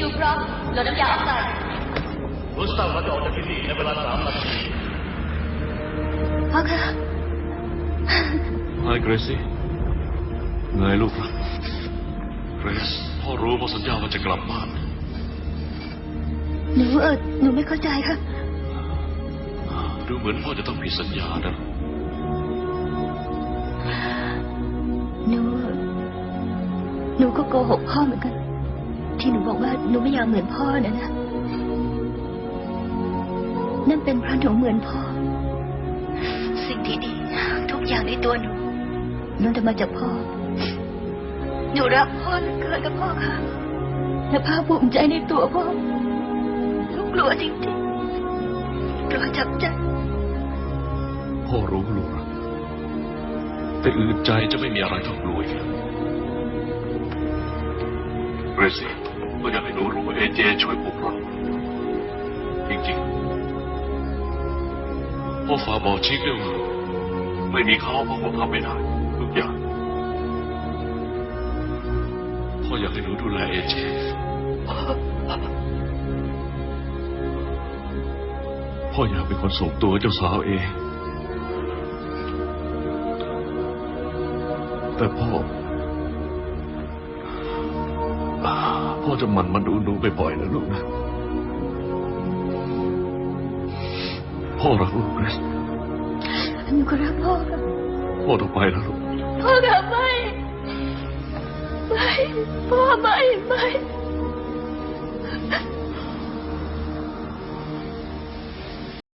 ยูพร้อมโหลดน้ำยาออกไซด์รุสตัมเราจะออกจากที่นี่ในเวลาสามนาทีพ่อคะไงเกรซี่ไงลูกรักเกรซพ่อรู้พ่อสัญญาว่าจะกลับบ้าน หนูเออหนูไม่เข้าใจค่ะ ดูเหมือนพ่อจะต้องผิดสัญญานะหนูหนูก็โกหกพ่อเหมือนกันที่ หนูบอกว่าหนูไม่อยากเหมือนพ่อนะนะ นั่นเป็นเพราะหนูเหมือนพ่อ สิ่งที่ดีทุกอย่างในตัวหนูล้วนแต่มาจากพ่อ หนูรักพ่อเหลือเกินกับพ่อค่ะและภาคภูมิใจในตัวพ่อหนูกลัวจริงๆกลัวจับใจพ่อรู้ลูกรักแต่อื่นใจจะไม่มีอะไรต้องกลัวอีกแล้วเก็อยากให้หนูรู้ว่าเอเจช่วยพวกเราจริงๆพ่อฝาบอกชี้เรื่องไม่มีเขาพ่อคงทำไม่ได้ทุกอย่างพ่ออยากให้หนูดูแลเอเจพ่ออยากเป็นคนส่งตัวเจ้าสาวเองแต่พ่อ พ่อจะหมันมาดูหนูบ่อยๆนะลูกนะ พ่อรักลูกนะหนูก็รักพ่อค่ะพ่อต้องไปแล้วลูก พ่อค่ะไม่ ไม่ พ่อไม่ไม่